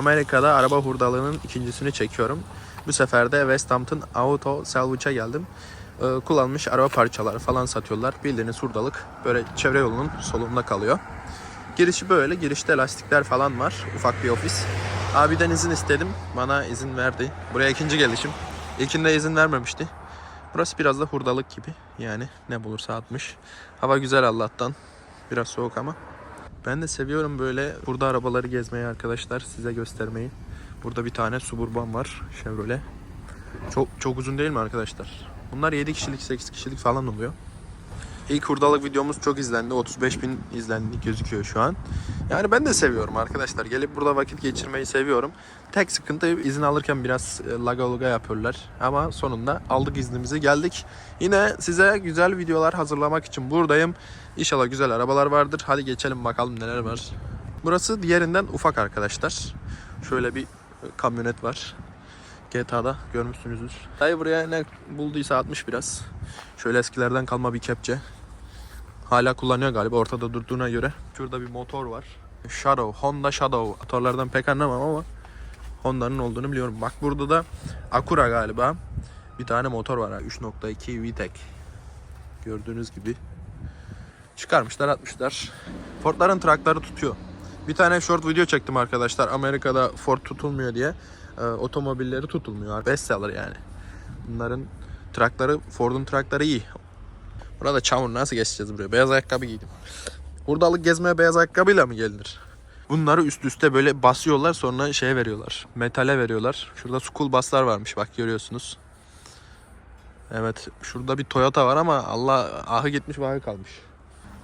Amerika'da araba hurdalığının ikincisini çekiyorum. Bu sefer de West Hampton Auto Salvage'a geldim. Ee, kullanmış araba parçaları falan satıyorlar. Bildiğiniz hurdalık böyle çevre yolunun solunda kalıyor. Girişi böyle. Girişte lastikler falan var. Ufak bir ofis. Abiden izin istedim. Bana izin verdi. Buraya ikinci gelişim. İlkinde izin vermemişti. Burası biraz da hurdalık gibi. Yani ne bulursa atmış. Hava güzel Allah'tan. Biraz soğuk ama. Ben de seviyorum böyle burada arabaları gezmeyi arkadaşlar. Size göstermeyi. Burada bir tane Suburban var. Chevrolet. Çok çok uzun değil mi arkadaşlar? Bunlar 7 kişilik 8 kişilik falan oluyor. İlk hurdalık videomuz çok izlendi. 35 bin izlendi gözüküyor şu an. Yani ben de seviyorum arkadaşlar. Gelip burada vakit geçirmeyi seviyorum. Tek sıkıntı izin alırken biraz e, laga luga yapıyorlar. Ama sonunda aldık iznimizi geldik. Yine size güzel videolar hazırlamak için buradayım. İnşallah güzel arabalar vardır. Hadi geçelim bakalım neler var. Burası diğerinden ufak arkadaşlar. Şöyle bir e, kamyonet var. GTA'da görmüşsünüzdür. Dayı buraya ne bulduysa atmış biraz. Şöyle eskilerden kalma bir kepçe. Hala kullanıyor galiba ortada durduğuna göre. Şurada bir motor var. Shadow, Honda Shadow. Motorlardan pek anlamam ama Honda'nın olduğunu biliyorum. Bak burada da Acura galiba. Bir tane motor var. ha, 3.2 VTEC. Gördüğünüz gibi. Çıkarmışlar atmışlar. Ford'ların trakları tutuyor. Bir tane short video çektim arkadaşlar. Amerika'da Ford tutulmuyor diye. Ee, otomobilleri tutulmuyor. Bestseller yani. Bunların trakları, Ford'un trakları iyi. Burada çamur nasıl geçeceğiz buraya? Beyaz ayakkabı giydim. Hurdalık gezmeye beyaz ayakkabıyla mı gelinir? Bunları üst üste böyle basıyorlar sonra şeye veriyorlar. Metale veriyorlar. Şurada school buslar varmış bak görüyorsunuz. Evet şurada bir Toyota var ama Allah ahı gitmiş vahı kalmış.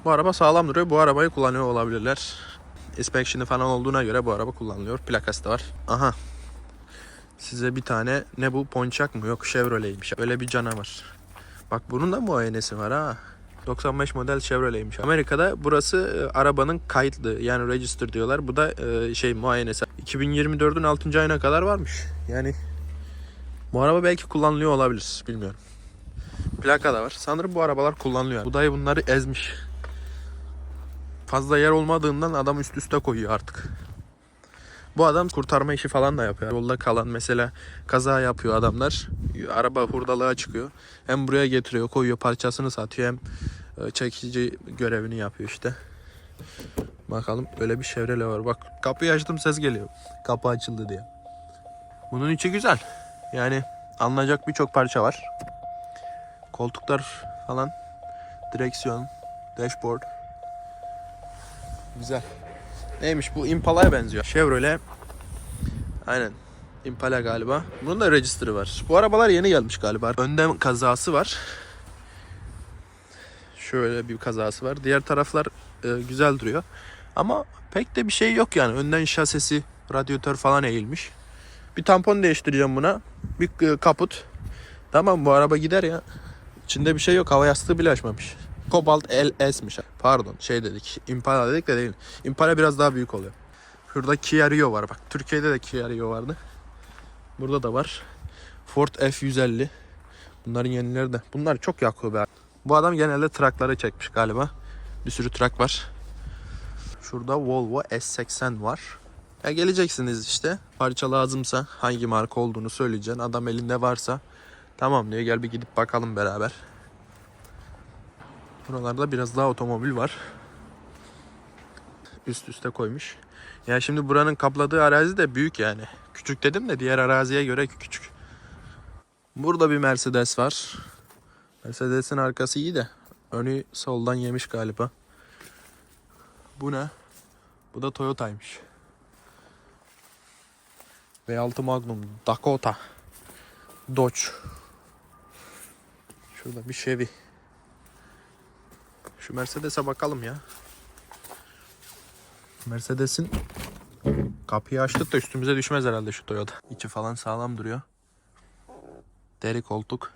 Bu araba sağlam duruyor. Bu arabayı kullanıyor olabilirler. Inspection'ı falan olduğuna göre bu araba kullanılıyor. Plakası da var. Aha. Size bir tane ne bu Pontiac mı? Yok Chevrolet'ymiş. Öyle bir canavar. Bak bunun da muayenesi var ha. 95 model Chevrolet'ymiş. Amerika'da burası e, arabanın kayıtlı yani register diyorlar. Bu da e, şey muayenesi. 2024'ün 6. ayına kadar varmış. Yani bu araba belki kullanılıyor olabilir. Bilmiyorum. Plaka da var. Sanırım bu arabalar kullanılıyor. Bu dayı bunları ezmiş. Fazla yer olmadığından adam üst üste koyuyor artık. Bu adam kurtarma işi falan da yapıyor. Yolda kalan mesela kaza yapıyor adamlar. Araba hurdalığa çıkıyor. Hem buraya getiriyor, koyuyor, parçasını satıyor hem e, çekici görevini yapıyor işte. Bakalım böyle bir Chevrolet var. Bak kapıyı açtım ses geliyor. Kapı açıldı diye. Bunun içi güzel. Yani alınacak birçok parça var. Koltuklar falan. Direksiyon, dashboard. Güzel. Neymiş bu Impala'ya benziyor. Chevrolet. Aynen. Impala galiba. Bunun da register'ı var. Bu arabalar yeni gelmiş galiba. Önden kazası var. Şöyle bir kazası var. Diğer taraflar e, güzel duruyor. Ama pek de bir şey yok yani. Önden şasisi, radyatör falan eğilmiş. Bir tampon değiştireceğim buna. Bir e, kaput. Tamam bu araba gider ya. İçinde bir şey yok. Hava yastığı bile açmamış. Cobalt LS'miş. Pardon şey dedik. Impala dedik de değil. Impala biraz daha büyük oluyor. Şurada Kia Rio var bak. Türkiye'de de Kia Rio vardı. Burada da var. Ford F150. Bunların yenileri de. Bunlar çok yakıyor be. Bu adam genelde trakları çekmiş galiba. Bir sürü trak var. Şurada Volvo S80 var. Ya geleceksiniz işte. Parça lazımsa hangi marka olduğunu söyleyeceksin. Adam elinde varsa tamam diyor gel bir gidip bakalım beraber. Buralarda biraz daha otomobil var. Üst üste koymuş. Ya şimdi buranın kapladığı arazi de büyük yani. Küçük dedim de diğer araziye göre küçük. Burada bir Mercedes var. Mercedes'in arkası iyi de önü soldan yemiş galiba. Bu ne? Bu da Toyota'ymış. V6 Magnum, Dakota, Dodge. Şurada bir Chevy. Şu Mercedes'e bakalım ya. Mercedes'in kapıyı açtık da üstümüze düşmez herhalde şu Toyota. İçi falan sağlam duruyor. Deri koltuk.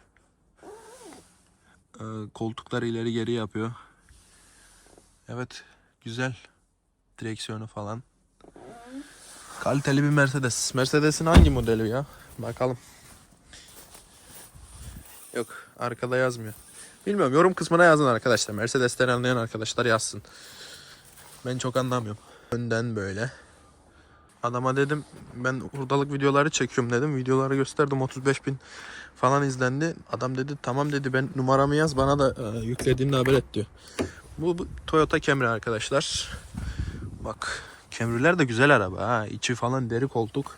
Ee, koltukları ileri geri yapıyor. Evet güzel. Direksiyonu falan. Kaliteli bir Mercedes. Mercedes'in hangi modeli ya? Bakalım. Yok arkada yazmıyor. Bilmiyorum yorum kısmına yazın arkadaşlar. Mercedes'ten anlayan arkadaşlar yazsın. Ben çok anlamıyorum. Önden böyle. Adama dedim ben hurdalık videoları çekiyorum dedim. Videoları gösterdim 35 bin falan izlendi. Adam dedi tamam dedi ben numaramı yaz bana da e, yüklediğinde haber et diyor. Bu, bu Toyota Camry arkadaşlar. Bak Camry'ler de güzel araba ha. İçi falan deri koltuk.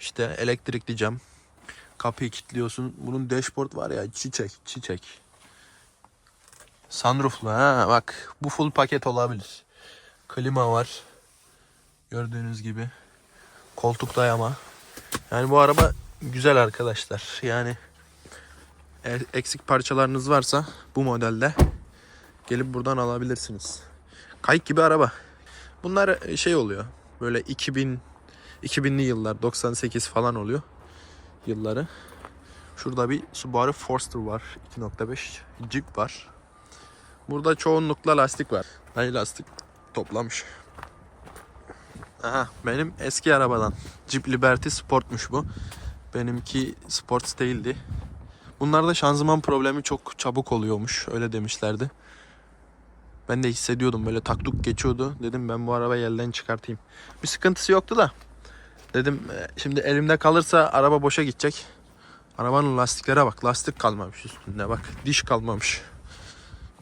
İşte elektrikli cam. Kapıyı kilitliyorsun. Bunun dashboard var ya çiçek çiçek. Sunrooflu ha bak bu full paket olabilir. Klima var. Gördüğünüz gibi. Koltuk dayama. Yani bu araba güzel arkadaşlar. Yani eğer eksik parçalarınız varsa bu modelde gelip buradan alabilirsiniz. Kayık gibi araba. Bunlar şey oluyor. Böyle 2000 2000'li yıllar 98 falan oluyor yılları. Şurada bir Subaru Forester var. 2.5 Jeep var. Burada çoğunlukla lastik var. Hani lastik toplamış. Aha benim eski arabadan. Jeep Liberty Sport'muş bu. Benimki Sports değildi. Bunlarda şanzıman problemi çok çabuk oluyormuş. Öyle demişlerdi. Ben de hissediyordum böyle taktuk geçiyordu. Dedim ben bu arabayı elden çıkartayım. Bir sıkıntısı yoktu da. Dedim e, şimdi elimde kalırsa araba boşa gidecek. Arabanın lastiklere bak. Lastik kalmamış üstünde bak. Diş kalmamış.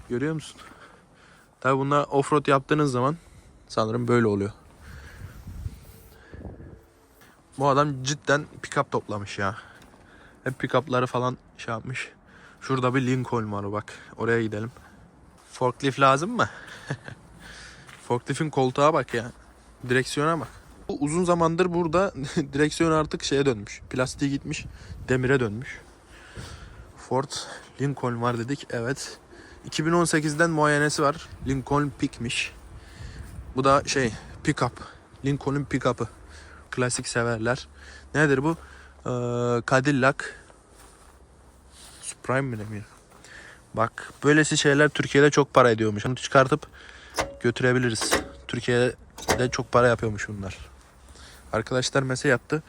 Görüyor musun? Tabi bunlar offroad yaptığınız zaman sanırım böyle oluyor. Bu adam cidden pick-up toplamış ya. Hep pick-up'ları falan şey yapmış. Şurada bir Lincoln var bak. Oraya gidelim. Forklift lazım mı? Forklift'in koltuğa bak ya. Direksiyona bak. Bu uzun zamandır burada direksiyon artık şeye dönmüş. Plastiğe gitmiş. Demire dönmüş. Ford Lincoln var dedik. Evet. 2018'den muayenesi var. Lincoln Peak'miş. Bu da şey pick-up. Lincoln'un pick-up'ı. Klasik severler. Nedir bu? Ee, Cadillac Supreme mi demiyor? Bak böylesi şeyler Türkiye'de çok para ediyormuş. Bunu çıkartıp götürebiliriz. Türkiye'de çok para yapıyormuş bunlar. Arkadaşlar mesaj attı.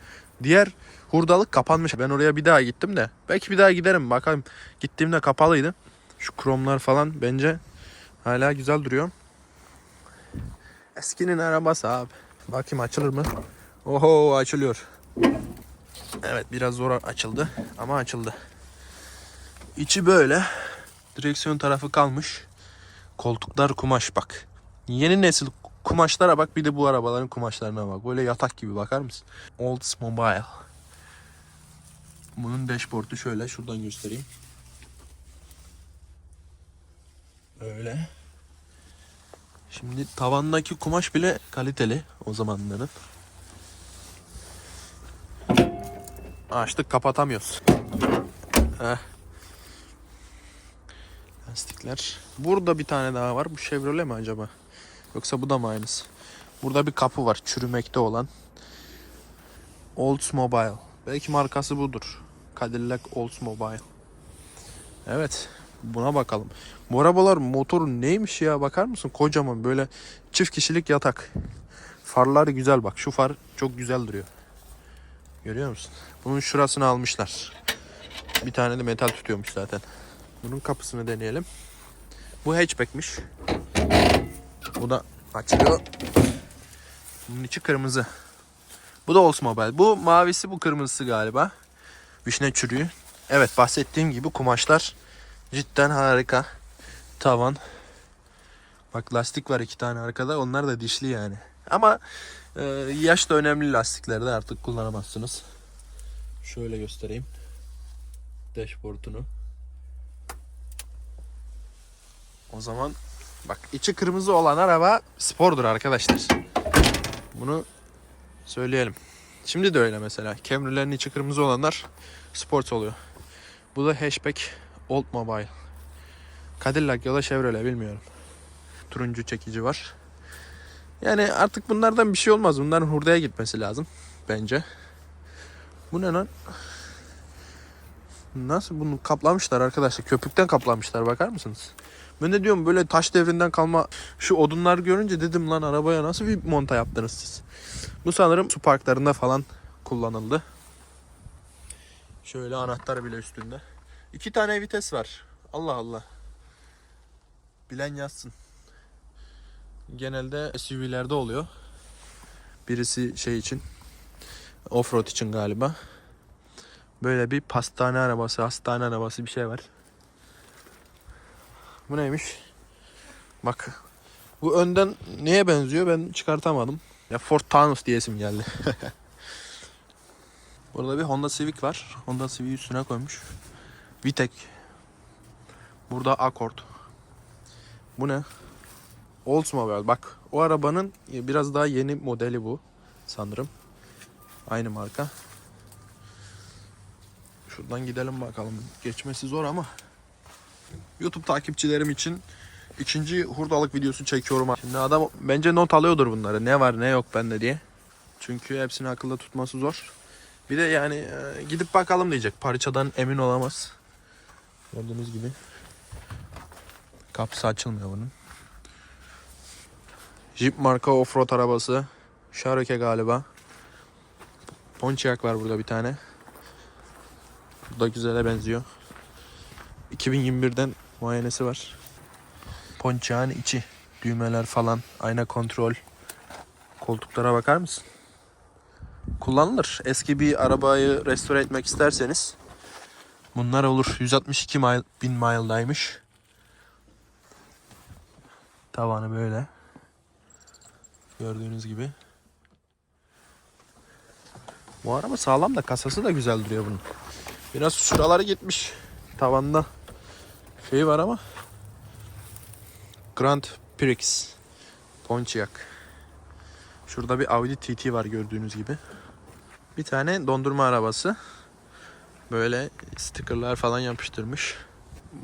Diğer hurdalık kapanmış. Ben oraya bir daha gittim de. Belki bir daha giderim. Bakalım. Gittiğimde kapalıydı. Şu kromlar falan bence hala güzel duruyor. Eskinin arabası abi. Bakayım açılır mı? Oho açılıyor. Evet biraz zor açıldı ama açıldı. İçi böyle. Direksiyon tarafı kalmış. Koltuklar kumaş bak. Yeni nesil kumaşlara bak bir de bu arabaların kumaşlarına bak. Böyle yatak gibi bakar mısın? Oldsmobile. Bunun dashboard'u şöyle şuradan göstereyim. Öyle. Şimdi tavandaki kumaş bile kaliteli o zamanların. Açtık kapatamıyoruz. Heh. Lastikler. Burada bir tane daha var. Bu Chevrolet mi acaba? Yoksa bu da mı aynısı? Burada bir kapı var. Çürümekte olan. Oldsmobile. Belki markası budur. Cadillac Oldsmobile. Evet. Buna bakalım. Bu arabalar motoru neymiş ya bakar mısın? Kocaman böyle çift kişilik yatak. Farlar güzel bak. Şu far çok güzel duruyor. Görüyor musun? Bunun şurasını almışlar. Bir tane de metal tutuyormuş zaten. Bunun kapısını deneyelim. Bu hatchback'miş. Bu da açılıyor. Bunun içi kırmızı. Bu da Oldsmobile. Bu mavisi bu kırmızısı galiba. Vişne çürüğü. Evet bahsettiğim gibi kumaşlar cidden harika. Tavan. Bak lastik var iki tane arkada. Onlar da dişli yani. Ama e, yaş da önemli lastiklerde artık kullanamazsınız. Şöyle göstereyim. Dashboard'unu. O zaman bak içi kırmızı olan araba spordur arkadaşlar. Bunu söyleyelim. Şimdi de öyle mesela. Camry'lerin içi kırmızı olanlar sport oluyor. Bu da hatchback Oldsmobile. Cadillac ya da Chevrolet bilmiyorum. Turuncu çekici var. Yani artık bunlardan bir şey olmaz. Bunların hurdaya gitmesi lazım. Bence. Bu ne lan? Nasıl bunu kaplamışlar arkadaşlar? Köpükten kaplamışlar bakar mısınız? Ben de diyorum böyle taş devrinden kalma şu odunlar görünce dedim lan arabaya nasıl bir monta yaptınız siz? Bu sanırım su parklarında falan kullanıldı. Şöyle anahtar bile üstünde. İki tane vites var. Allah Allah. Bilen yazsın. Genelde SUV'lerde oluyor. Birisi şey için. Offroad için galiba. Böyle bir pastane arabası, hastane arabası bir şey var. Bu neymiş? Bak. Bu önden neye benziyor ben çıkartamadım. Ya Ford Taunus diyesim geldi. Burada bir Honda Civic var. Honda Civic'i üstüne koymuş. Vitek. Burada Accord. Bu ne? Oldsmobile. Bak o arabanın biraz daha yeni modeli bu sanırım. Aynı marka. Şuradan gidelim bakalım. Geçmesi zor ama. YouTube takipçilerim için ikinci hurdalık videosu çekiyorum. Şimdi adam bence not alıyordur bunları. Ne var ne yok bende diye. Çünkü hepsini akılda tutması zor. Bir de yani e, gidip bakalım diyecek. Parçadan emin olamaz. Gördüğünüz gibi. Kapısı açılmıyor bunun. Jeep marka offroad arabası. Cherokee galiba. Pontiac var burada bir tane. Bu da güzele benziyor. 2021'den muayenesi var. Pontiac'ın içi. Düğmeler falan. Ayna kontrol. Koltuklara bakar mısın? Kullanılır. Eski bir arabayı restore etmek isterseniz bunlar olur. 162 mile, bin mile'daymış. Tavanı böyle. Gördüğünüz gibi. Bu araba sağlam da kasası da güzel duruyor bunun. Biraz şuraları gitmiş. Tavanda şey var ama. Grand Prix Pontiac. Şurada bir Audi TT var gördüğünüz gibi. Bir tane dondurma arabası. Böyle stickerlar falan yapıştırmış.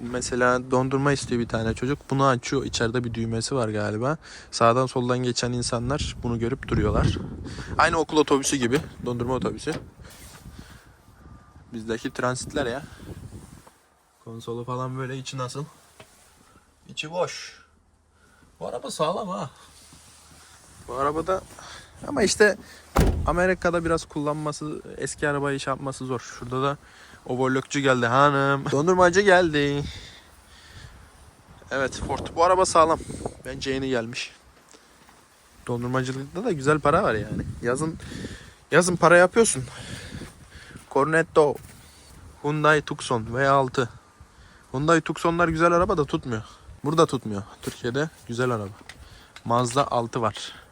Mesela dondurma istiyor bir tane çocuk. Bunu açıyor. İçeride bir düğmesi var galiba. Sağdan soldan geçen insanlar bunu görüp duruyorlar. Aynı okul otobüsü gibi. Dondurma otobüsü. Bizdeki transitler ya. Konsolu falan böyle içi nasıl? İçi boş. Bu araba sağlam ha. Bu arabada ama işte Amerika'da biraz kullanması, eski arabayı iş yapması zor. Şurada da overlockçu geldi hanım. Dondurmacı geldi. Evet Ford. Bu araba sağlam. Bence yeni gelmiş. Dondurmacılıkta da güzel para var yani. Yazın yazın para yapıyorsun. Cornetto, Hyundai Tucson V6. Hyundai Tucson'lar güzel araba da tutmuyor. Burada tutmuyor. Türkiye'de güzel araba. Mazda 6 var.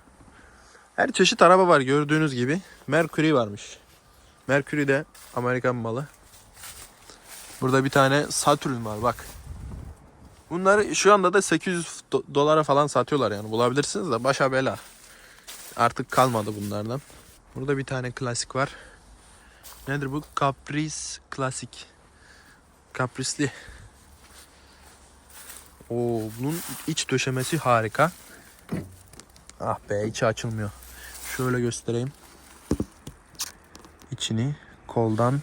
Her çeşit araba var gördüğünüz gibi. Mercury varmış. Mercury de Amerikan malı. Burada bir tane Saturn var bak. Bunları şu anda da 800 do- dolara falan satıyorlar yani bulabilirsiniz de başa bela. Artık kalmadı bunlardan. Burada bir tane klasik var. Nedir bu? Caprice klasik. Kaprisli. Oo, bunun iç döşemesi harika. Ah be içi açılmıyor. Şöyle göstereyim. İçini koldan.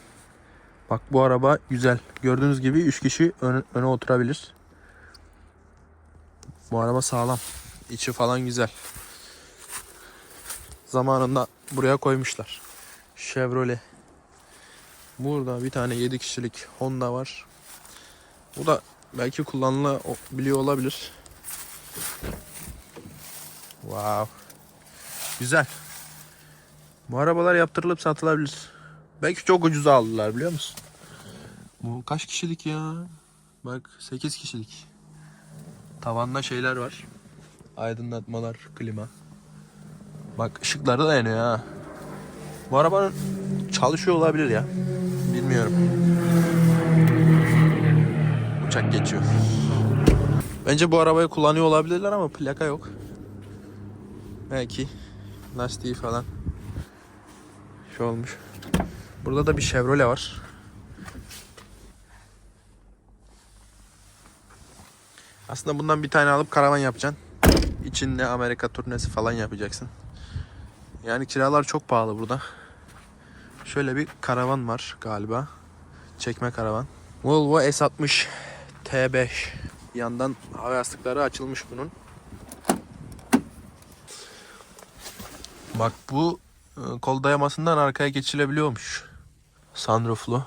Bak bu araba güzel. Gördüğünüz gibi 3 kişi öne, öne oturabilir. Bu araba sağlam. İçi falan güzel. Zamanında buraya koymuşlar. Chevrolet. Burada bir tane 7 kişilik Honda var. Bu da belki kullanılabiliyor olabilir. Wow. Güzel. Bu arabalar yaptırılıp satılabilir. Belki çok ucuza aldılar biliyor musun? Bu kaç kişilik ya? Bak 8 kişilik. Tavanda şeyler var. Aydınlatmalar, klima. Bak ışıkları da yanıyor ha. Bu arabanın çalışıyor olabilir ya. Bilmiyorum. Uçak geçiyor. Bence bu arabayı kullanıyor olabilirler ama plaka yok. Belki lastiği falan şey olmuş. Burada da bir Chevrolet var. Aslında bundan bir tane alıp karavan yapacaksın. İçinde Amerika turnesi falan yapacaksın. Yani kiralar çok pahalı burada. Şöyle bir karavan var galiba. Çekme karavan. Volvo S60 T5. Yandan hava yastıkları açılmış bunun. Bak bu e, kol dayamasından arkaya geçilebiliyormuş. Sunrooflu.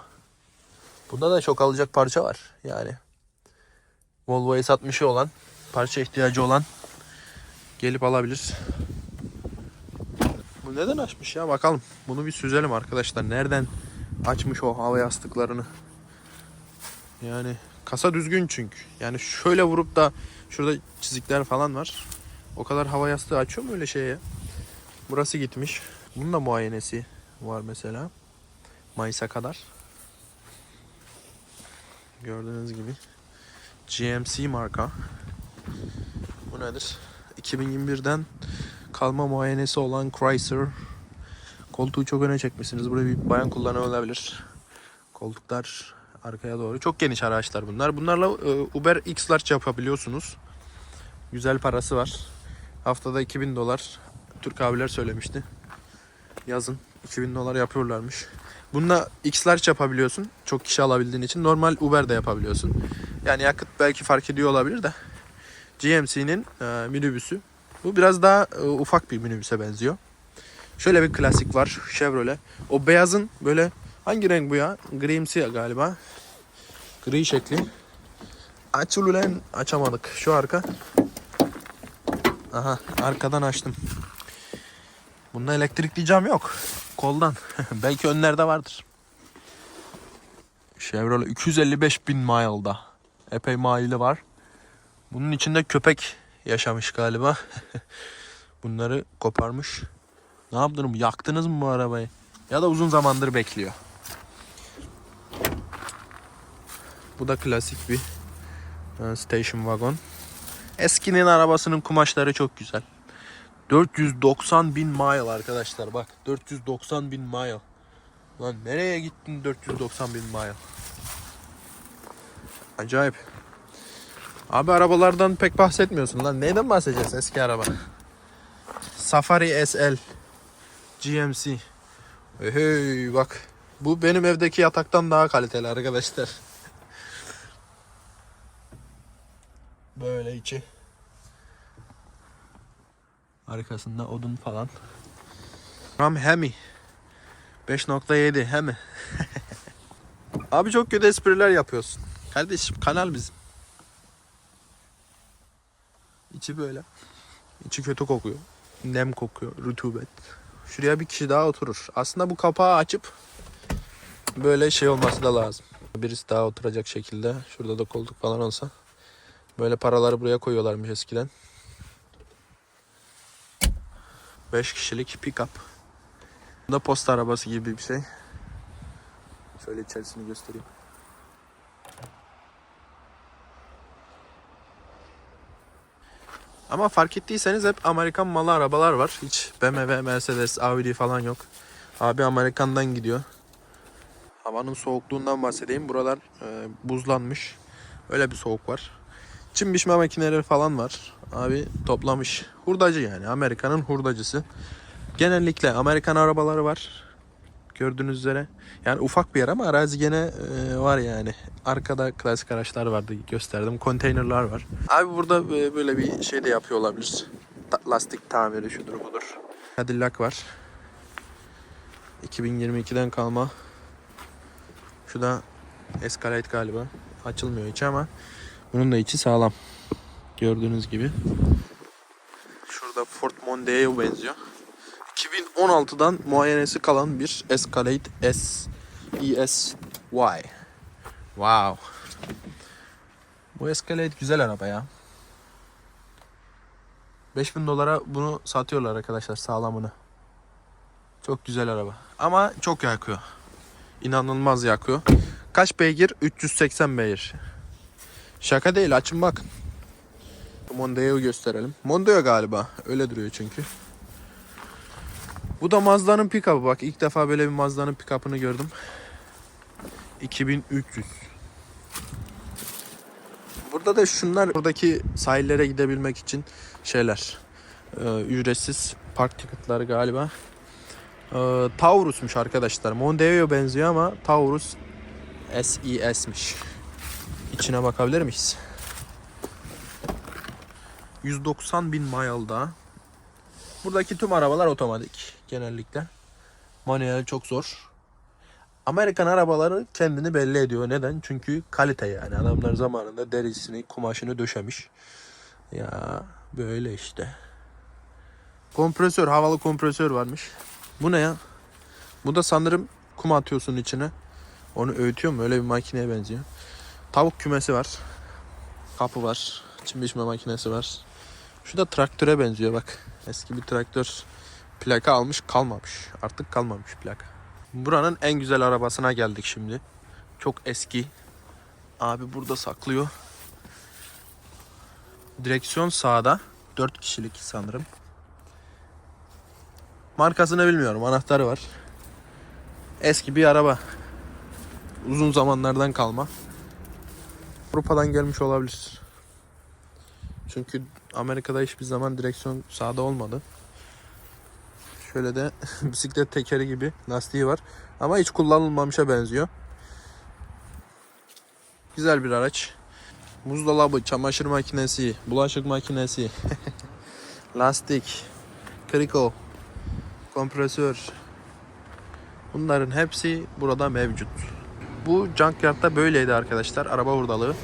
Bunda da çok alacak parça var yani. Volvo S60'ı olan, parça ihtiyacı olan gelip alabilir. Bu neden açmış ya bakalım. Bunu bir süzelim arkadaşlar. Nereden açmış o hava yastıklarını? Yani kasa düzgün çünkü. Yani şöyle vurup da şurada çizikler falan var. O kadar hava yastığı açıyor mu öyle şeye ya? Burası gitmiş. Bunun da muayenesi var mesela. Mayıs'a kadar. Gördüğünüz gibi. GMC marka. Bu nedir? 2021'den kalma muayenesi olan Chrysler. Koltuğu çok öne çekmişsiniz. Burada bir bayan kullanılabilir. Koltuklar arkaya doğru. Çok geniş araçlar bunlar. Bunlarla e, Uber X Large yapabiliyorsunuz. Güzel parası var. Haftada 2000 dolar. Türk abiler söylemişti. Yazın 2000 dolar yapıyorlarmış. Bununla X Large yapabiliyorsun. Çok kişi alabildiğin için. Normal Uber de yapabiliyorsun. Yani yakıt belki fark ediyor olabilir de. GMC'nin e, minibüsü. Bu biraz daha e, ufak bir minibüse benziyor. Şöyle bir klasik var Chevrolet. O beyazın böyle hangi renk bu ya? Grimsi galiba. Gri şekli. Açıl açamadık. Şu arka. Aha arkadan açtım. Bunda elektrikli cam yok. Koldan. Belki önlerde vardır. Chevrolet 255 bin mile'da. Epey mile'ı var. Bunun içinde köpek yaşamış galiba. Bunları koparmış. Ne yaptınız? Yaktınız mı bu arabayı? Ya da uzun zamandır bekliyor. Bu da klasik bir e, station wagon. Eskinin arabasının kumaşları çok güzel. 490 bin mile arkadaşlar bak. 490 bin mile. Lan nereye gittin 490 bin mile? Acayip. Abi arabalardan pek bahsetmiyorsun lan. Neyden bahsedeceğiz eski araba? Safari SL. GMC. Hey, bak. Bu benim evdeki yataktan daha kaliteli arkadaşlar. Böyle içi. Arkasında odun falan. Ram Hemi. 5.7 Hemi. Abi çok kötü espriler yapıyorsun. Kardeşim kanal bizim. İçi böyle. İçi kötü kokuyor. Nem kokuyor. Rutubet. Şuraya bir kişi daha oturur. Aslında bu kapağı açıp böyle şey olması da lazım. Birisi daha oturacak şekilde. Şurada da koltuk falan olsa. Böyle paraları buraya koyuyorlarmış eskiden. 5 kişilik pick-up. Bu da posta arabası gibi bir şey. Şöyle içerisini göstereyim. Ama fark ettiyseniz hep Amerikan malı arabalar var. Hiç BMW, Mercedes, Audi falan yok. Abi Amerikan'dan gidiyor. Havanın soğukluğundan bahsedeyim. Buralar e, buzlanmış. Öyle bir soğuk var. Çim biçme makineleri falan var. Abi toplamış. Hurdacı yani. Amerika'nın hurdacısı. Genellikle Amerikan arabaları var. Gördüğünüz üzere. Yani ufak bir yer ama arazi gene e, var yani. Arkada klasik araçlar vardı gösterdim. Konteynerlar var. Abi burada e, böyle bir şey de yapıyor olabilir. Lastik tamiri şudur budur. Cadillac var. 2022'den kalma. Şu da Escalade galiba. Açılmıyor içi ama bunun da içi sağlam. Gördüğünüz gibi. Şurada Ford Mondeo benziyor. 2016'dan muayenesi kalan bir Escalade S ESY. Wow. Bu Escalade güzel araba ya. 5000 dolara bunu satıyorlar arkadaşlar sağlamını. Çok güzel araba. Ama çok yakıyor. İnanılmaz yakıyor. Kaç beygir? 380 beygir. Şaka değil açın bakın. Mondeo gösterelim. Mondeo galiba. Öyle duruyor çünkü. Bu da Mazda'nın pick-up'ı bak. ilk defa böyle bir Mazda'nın pick-up'ını gördüm. 2300. Burada da şunlar buradaki sahillere gidebilmek için şeyler. Ee, ücretsiz park ticket'ları galiba. Ee, Taurus'muş arkadaşlar. Mondeo'ya benziyor ama Taurus SES'miş. İçine bakabilir miyiz? 190 bin mile'da. Buradaki tüm arabalar otomatik genellikle. Manuel çok zor. Amerikan arabaları kendini belli ediyor. Neden? Çünkü kalite yani. Adamlar zamanında derisini, kumaşını döşemiş. Ya böyle işte. Kompresör, havalı kompresör varmış. Bu ne ya? Bu da sanırım kum atıyorsun içine. Onu öğütüyor mu? Öyle bir makineye benziyor. Tavuk kümesi var. Kapı var. Çim biçme makinesi var. Şu da traktöre benziyor bak. Eski bir traktör plaka almış kalmamış. Artık kalmamış plaka. Buranın en güzel arabasına geldik şimdi. Çok eski. Abi burada saklıyor. Direksiyon sağda. 4 kişilik sanırım. Markasını bilmiyorum. Anahtarı var. Eski bir araba. Uzun zamanlardan kalma. Avrupa'dan gelmiş olabilir. Çünkü Amerika'da hiçbir zaman direksiyon sağda olmadı. Şöyle de bisiklet tekeri gibi lastiği var. Ama hiç kullanılmamışa benziyor. Güzel bir araç. Buzdolabı, çamaşır makinesi, bulaşık makinesi, lastik, kriko, kompresör. Bunların hepsi burada mevcut. Bu junkyardda böyleydi arkadaşlar. Araba hurdalığı.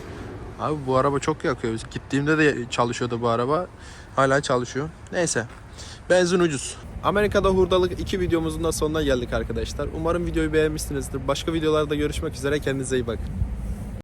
Abi bu araba çok yakıyor. Gittiğimde de çalışıyordu bu araba. Hala çalışıyor. Neyse. Benzin ucuz. Amerika'da hurdalık 2 videomuzun da sonuna geldik arkadaşlar. Umarım videoyu beğenmişsinizdir. Başka videolarda görüşmek üzere. Kendinize iyi bakın.